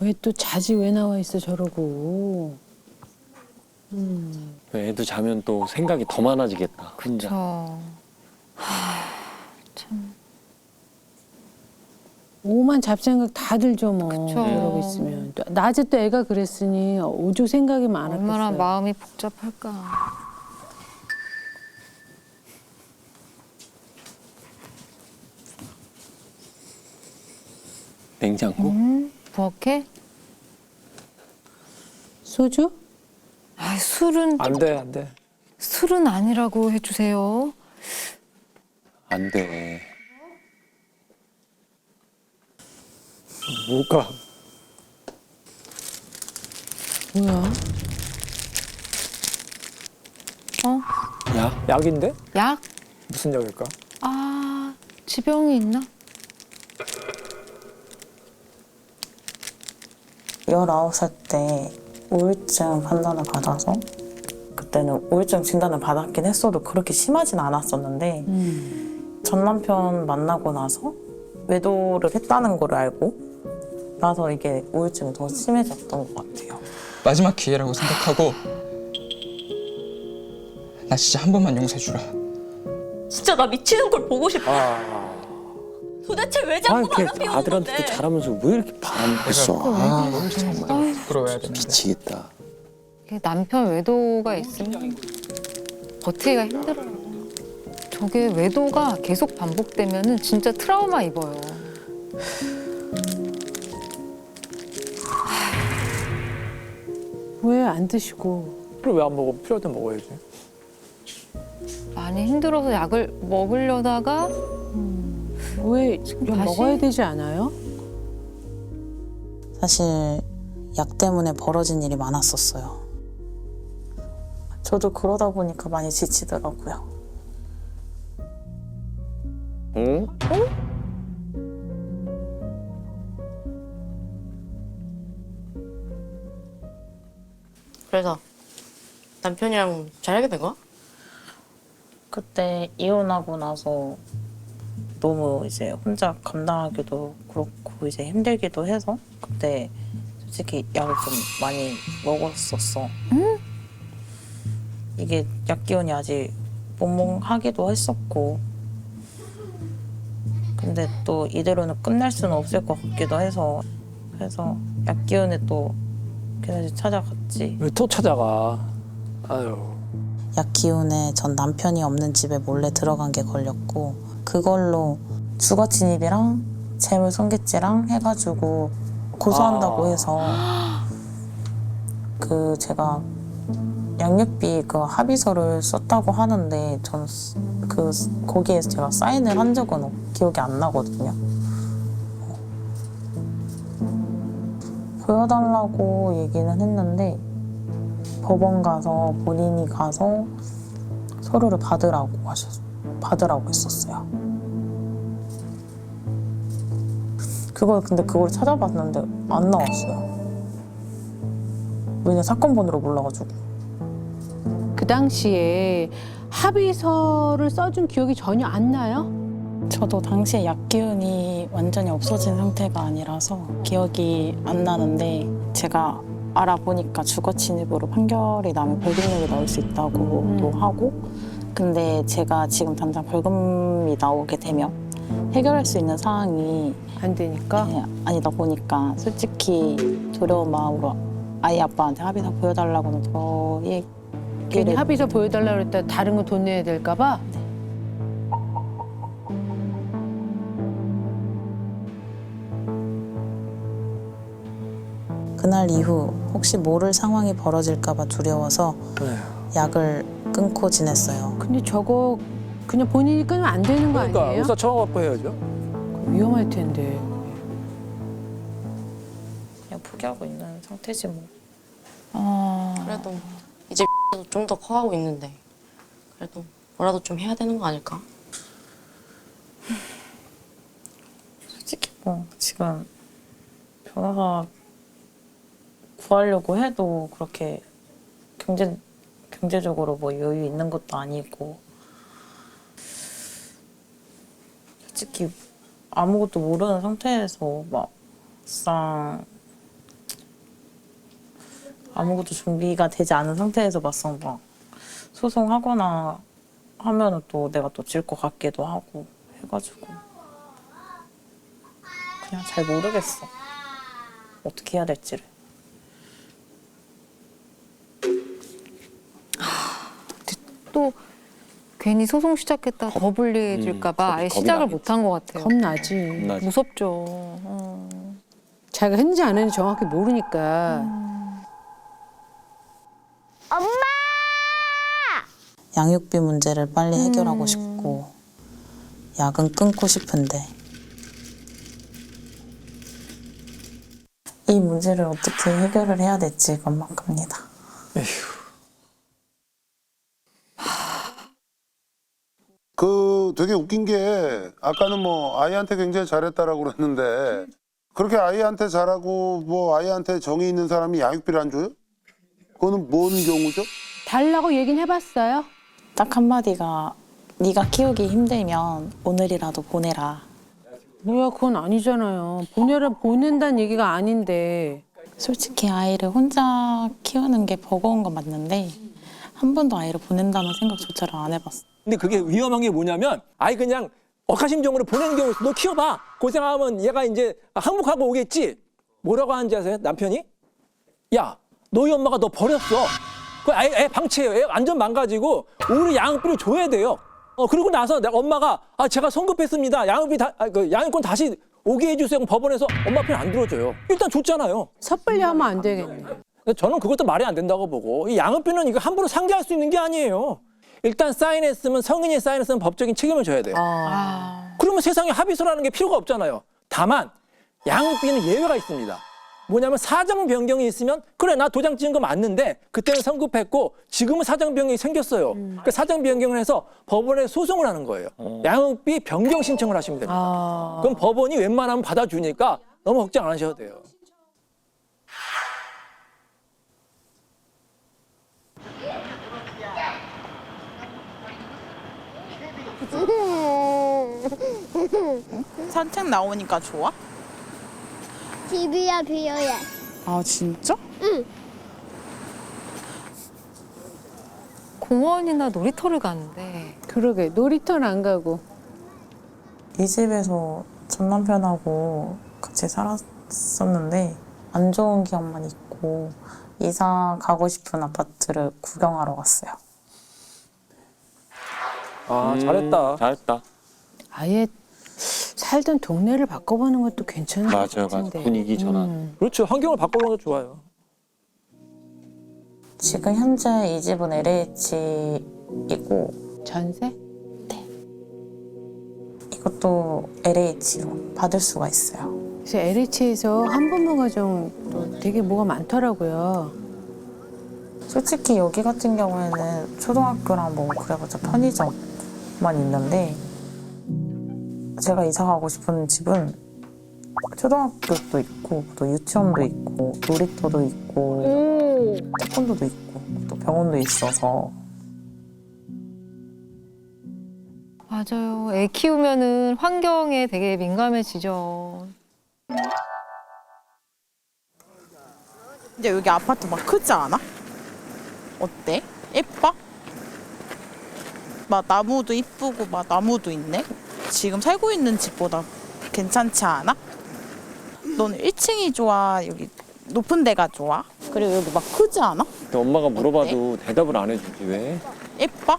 왜 또 자지 왜 나와 있어 저러고. 애도 자면 또 생각이 더 많아지겠다. 혼자. 저 참. 오만 잡생각 다 들죠 뭐. 그쵸. 이러고 있으면. 또 낮에 또 애가 그랬으니 오죽 생각이 많았겠어요. 얼마나 마음이 복잡할까. 냉장고? 음? 부엌에? 소주? 아, 술은 안 돼, 안 돼. 술은 아니라고 해주세요. 안 돼. 뭘까? 뭐야? 어? 야? 약인데? 약? 무슨 약일까? 아, 지병이 있나? 19살 때 우울증 판단을 받아서 그때는 우울증 진단을 받았긴 했어도 그렇게 심하진 않았었는데 음. 전 남편 만나고 나서 외도를 했다는 걸 알고 나서 이게 우울증이 더 심해졌던 것 같아요. 마지막 기회라고 생각하고 나 진짜 한 번만 용서해주라 진짜 나 미치는 걸 보고 싶어. 아, 도대체 왜 아, 자꾸 이렇게 바람 피우는 아들한테도 건데? 잘하면서 왜 이렇게 바람 폈어? 아, 정말 부끄러워야 되는데 미치겠다. 이게 남편 외도가 있으면 버티기가 힘들어요. 저게 외도가 계속 반복되면은 진짜 트라우마 입어요. 왜 안 드시고? 술을 왜안 먹어? 필요할 때 먹어야지. 많이 힘들어서 약을 먹으려다가 왜약 다시? 먹어야 되지 않아요? 사실 약 때문에 벌어진 일이 많았었어요. 저도 그러다 보니까 많이 지치더라고요. 응? 그래서 남편이랑 잘하게 된 거야? 그때 이혼하고 나서 너무 이제 혼자 감당하기도 그렇고 이제 힘들기도 해서 그때 솔직히 약을 좀 많이 먹었었어. 이게 약 기운이 아직 몽몽하기도 했었고 근데 또 이대로는 끝날 수는 없을 것 같기도 해서 그래서 약 기운에 또 걔네들 찾아갔지. 왜 또 찾아가? 아유. 약 기운에 전 남편이 없는 집에 몰래 들어간 게 걸렸고 그걸로 주거 침입이랑 재물 손괴죄랑 해가지고 고소한다고 아. 해서 그 제가 양육비 그 합의서를 썼다고 하는데 전 그 거기에 제가 사인을 한 적은 없- 기억이 안 나거든요. 보여달라고 얘기는 했는데 법원 가서 본인이 가서 서류를 받으라고 하셨 받으라고 했었어요. 그걸 근데 그걸 찾아봤는데 안 나왔어요. 왜냐 사건 번호를 몰라가지고. 그 당시에 합의서를 써준 기억이 전혀 안 나요? 저도 당시에 약 기운이 완전히 없어진 상태가 아니라서 기억이 안 나는데 제가 알아보니까 주거 침입으로 판결이 나면 벌금형이 나올 수 있다고 도 음. 하고 근데 제가 지금 당장 벌금이 나오게 되면 해결할 수 있는 사항이 안 되니까. 네, 아니다 보니까 솔직히 두려운 마음으로 아이 아빠한테 합의서 보여달라고는 더 괜히 얘기를 합의서 보여달라고 그랬다 다른 거 돈 내야 될까 봐? 그날 이후 혹시 모를 상황이 벌어질까봐 두려워서 네. 약을 끊고 지냈어요. 근데 저거 그냥 본인이 끊으면 안 되는 거 그러니까 아니에요? 의사 처음 갖고 해야죠. 위험할 텐데. 그냥 포기하고 있는 상태지 뭐. 어, 그래도 이제 좀 더 커가고 있는데 그래도 뭐라도 좀 해야 되는 거 아닐까? 솔직히 뭐 지금 변호사 구하려고 해도 그렇게 경제 경제적으로 뭐 여유 있는 것도 아니고 솔직히 아무것도 모르는 상태에서 막상 아무것도 준비가 되지 않은 상태에서 막상 막 소송하거나 하면은 또 내가 또 질 것 같기도 하고 해가지고 그냥 잘 모르겠어. 어떻게 해야 될지를. 또 괜히 소송 시작했다 더 불리해질까봐 음, 아예 겁이 시작을 나겠지. 못한 것 같아요. 겁나지. 나 무섭죠. 어. 자기가 했는지 안 했는지 정확히 모르니까. 양육비 문제를 빨리 해결하고 싶고 약은 끊고 싶은데 이 문제를 어떻게 해결을 해야 될지 막막합니다. 그 되게 웃긴 게 아까는 뭐 아이한테 굉장히 잘했다라고 그랬는데 그렇게 아이한테 잘하고 뭐 아이한테 정이 있는 사람이 양육비를 안 줘요? 그거는 뭔 경우죠? 달라고 얘기는 해봤어요? 딱 한마디가 네가 키우기 힘들면 오늘이라도 보내라. 뭐야 그건 아니잖아요. 보내라 보낸다는 얘기가 아닌데. 솔직히 아이를 혼자 키우는 게 버거운 건 맞는데 한 번도 아이를 보낸다는 생각조차를 안 해봤어. 근데 그게 위험한 게 뭐냐면 아이 그냥 억하심정으로 보내는 경우 있어. 너 키워봐. 고생하면 얘가 이제 항복하고 오겠지. 뭐라고 하는지 아세요? 남편이? 야, 너희 엄마가 너 버렸어. 그 애, 애 방치해요. 애 완전 망가지고 오히려 양육비를 줘야 돼요. 어 그러고 나서 내가 엄마가 아 제가 성급했습니다. 양육비 다, 아, 그 양육권 다시 오게 해주세요. 법원에서 엄마 편안 들어줘요. 일단 줬잖아요. 섣불리 하면 안 되겠네. 저는 그것도 말이 안 된다고 보고 이 양육비는 이거 함부로 상기할 수 있는 게 아니에요. 일단 사인했으면 성인이 사인했으면 법적인 책임을 져야 돼요. 아. 그러면 세상에 합의서라는 게 필요가 없잖아요. 다만 양육비는 예외가 있습니다. 뭐냐면 사정 변경이 있으면 그래 나 도장 찍은 거 맞는데 그때는 성급했고 지금은 사정 변경이 생겼어요. 그 사정 변경을 해서 법원에 소송을 하는 거예요. 양육비 변경 신청을 하시면 됩니다. 아. 그럼 법원이 웬만하면 받아주니까 너무 걱정 안 하셔도 돼요. 산책 나오니까 좋아? TV야 비어야. 아 진짜? 공원이나 놀이터를 가는데 그러게 놀이터는 안 가고. 이 집에서 전 남편하고 같이 살았었는데 안 좋은 기억만 있고 이사 가고 싶은 아파트를 구경하러 갔어요. 아 음, 잘했다. 잘했다. 아예 살던 동네를 바꿔보는 것도 괜찮은 것 맞아요, 같은데. 맞아요. 분위기 전환. 음. 그렇죠. 환경을 바꿔보는 것도 좋아요. 지금 현재 이 집은 LH이고 전세? 이것도 LH로 받을 수가 있어요. 그래서 LH에서 한부모 가정도 되게 뭐가 많더라고요. 솔직히 여기 같은 경우에는 초등학교랑 뭐 그래봤자 편의점 만 있는데 제가 이사 가고 싶은 집은 초등학교도 있고 또 유치원도 있고 놀이터도 있고 태권도도 있고 또 병원도 있어서 맞아요. 애 키우면은 환경에 되게 민감해지죠. 근데 여기 아파트 막 크지 않아? 어때? 예뻐? 막 나무도 이쁘고 막 나무도 있네. 지금 살고 있는 집보다 괜찮지 않아? 넌 1층이 좋아? 여기 높은 데가 좋아? 그리고 여기 막 크지 않아? 근데 엄마가 물어봐도 대답을 안 해주지 왜? 예뻐?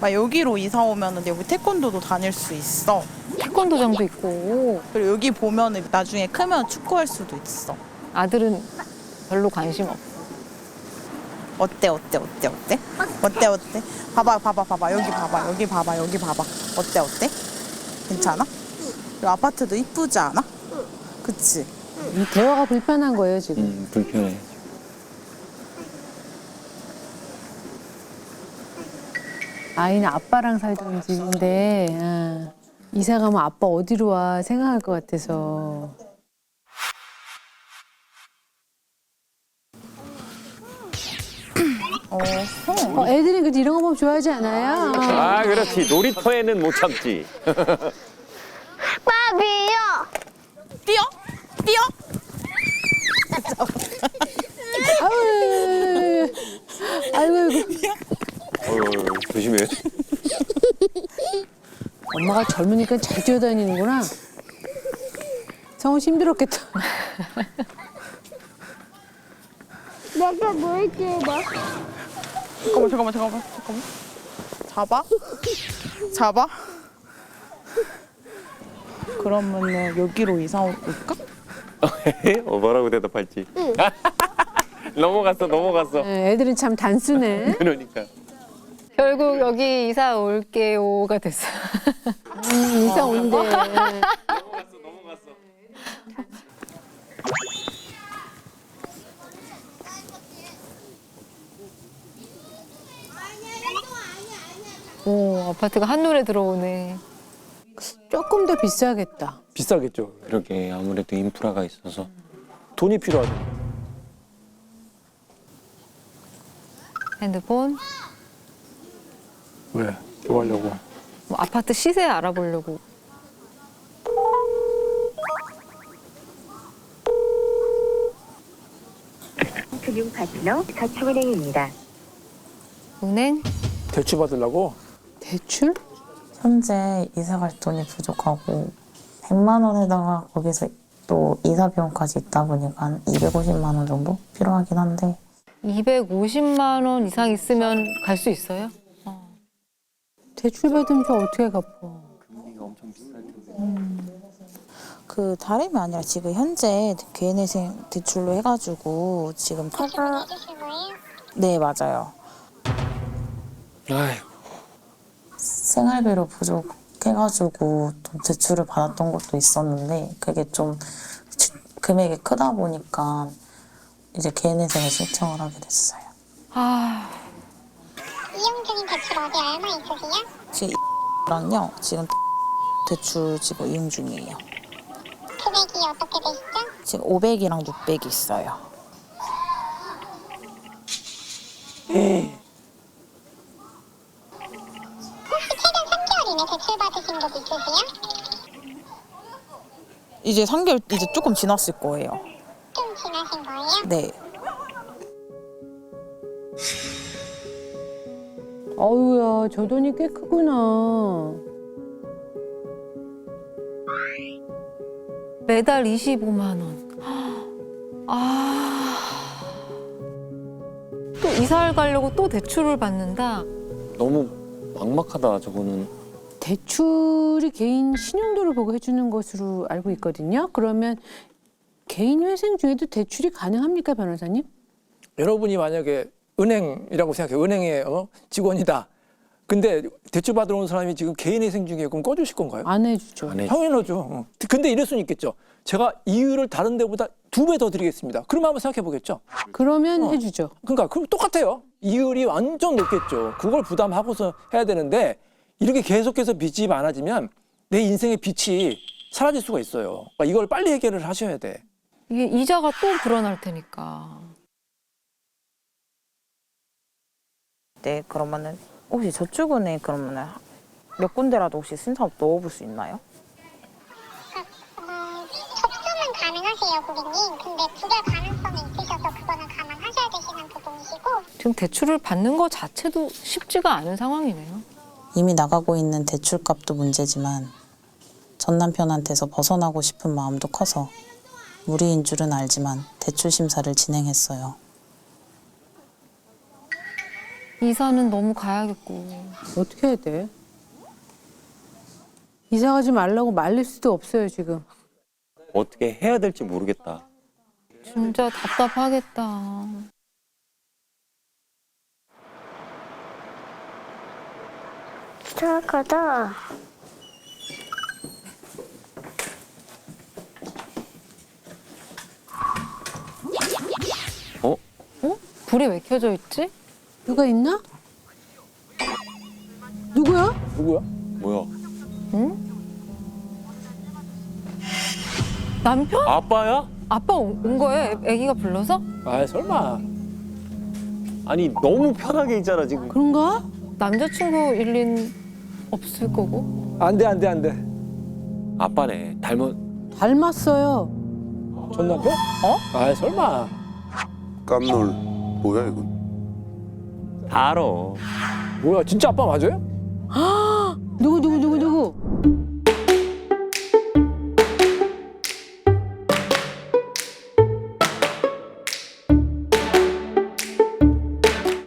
막 여기로 이사 오면은 여기 태권도도 다닐 수 있어. 태권도장도 있고 그리고 여기 보면은 나중에 크면 축구할 수도 있어. 아들은 별로 관심 없어. 어때 어때 어때 어때? 어때 어때? 봐봐 봐봐 봐봐 여기 봐봐 여기 봐봐 여기 봐봐 어때 어때? 괜찮아? 이 아파트도 이쁘지 않아? 그치? 이 대화가 불편한 거예요 지금. 음, 불편해. 아이는 아빠랑 살던 집인데 아, 이사 가면 아빠 어디로 와 생각할 것 같아서. 어, 애들이 그 이런 거 보면 좋아하지 않아요? 아, 그렇지. 놀이터에는 못 참지. 바비요. 뛰어? 뛰어? 아이고 아이고. 어휴, 조심해. 엄마가 젊으니까 잘 뛰어다니는구나. 성우 씨 힘들었겠다. 내가 뭐 할게 봐. 잠깐만 잠깐만 잠깐만 잠깐만 잡아 잡아 그러면은 여기로 이사 올까? 어, 뭐라고 대답할지. 넘어갔어, 넘어갔어. 네, 애들은 참 단순해. 그러니까. 결국 여기 이사 올게요가 됐어. 음, 이사 온대. 오 아파트가 한눈에 들어오네. 조금 더 비싸겠다. 비싸겠죠. 그러게, 아무래도 인프라가 있어서. 돈이 필요하죠. 핸드폰 왜? 뭐 하려고? 뭐 아파트 시세 알아보려고. 금융 파트너 저축은행입니다. 은행 대출 받으려고? 대출? 현재 이사 갈 돈이 부족하고 100만 원에다가 거기서 또 이사 비용까지 있다 보니까 한 250만 원 정도 필요하긴 한데 250만 원 이상 있으면 갈 수 있어요? 대출 받으면 저 어떻게 갚아? 그 다름이 아니라 지금 현재 개인회생 대출로 해가지고 지금? 네 맞아요 아이고. 생활비로 부족해가지고 좀 대출을 받았던 것도 있었는데 그게 좀 지- 금액이 크다 보니까 이제 개인회생을 신청을 하게 됐어요. 아. 이용 중인 대출 어디 얼마 있으세요? 지금 랑요. 지금 대출 지금 이용 중이에요. 금액이 어떻게 되시죠? 지금 500이랑 600이 있어요 혹시 최근 3개월 이내 받으신 적 있으세요? 이제 3개월 이제 조금 지났을 거예요 좀 지나신 거예요? 네 어우야, 저 돈이 꽤 크구나. 매달 25만 원. 아. 또 이사를 가려고 또 대출을 받는다. 너무 막막하다, 저거는. 대출이 개인 신용도를 보고 해주는 것으로 알고 있거든요. 그러면 개인 회생 중에도 대출이 가능합니까, 변호사님? 여러분이 만약에 은행이라고 생각해. 은행의 어? 직원이다. 근데 대출 받으러 온 사람이 지금 개인 회생 중에 그럼 꺼주실 건가요? 안 해주죠. 안 해. 당연하죠. 어. 근데 이럴 수는 있겠죠. 제가 이유를 다른 데보다 두 배 더 드리겠습니다. 그러면 한번 생각해 보겠죠. 그러면 어. 해주죠. 그러니까 그럼 똑같아요. 이율이 완전 높겠죠. 그걸 부담하고서 해야 되는데 이렇게 계속해서 빚이 많아지면 내 인생의 빛이 사라질 수가 있어요. 그러니까 이걸 빨리 해결을 하셔야 돼. 이게 이자가 또 불어날 테니까. 네 그러면은 혹시 저축은행 그러면은 몇 군데라도 혹시 신청 넣어볼 수 있나요? 어, 접수는 가능하세요, 고객님. 근데 부결 가능성이 있으셔서 그거는 감안하셔야 되시는 부분이시고 지금 대출을 받는 것 자체도 쉽지가 않은 상황이네요. 이미 나가고 있는 대출값도 문제지만 전 남편한테서 벗어나고 싶은 마음도 커서 무리인 줄은 알지만 대출 심사를 진행했어요. 이사는 너무 가야겠고. 어떻게 해야 돼? 이사 가지 말라고 말릴 수도 없어요, 지금. 어떻게 해야 될지 모르겠다. 진짜 답답하겠다. 정확하다. 어? 어? 불이 왜 켜져 있지? 누가 있나? 누구야? 누구야? 뭐야? 남편? 아빠야? 아빠 온, 온 거예요? 애- 애기가 불러서? 아 설마. 아니, 너무 편하게 있잖아, 지금. 그런가? 남자친구 일린 없을 거고. 안 돼 안 돼 안 돼. 아빠네. 닮은. 닮았어요. 전 남편? 어? 아 설마. 깜놀 뭐야 이건? 알아. 뭐야 진짜 아빠 맞아요?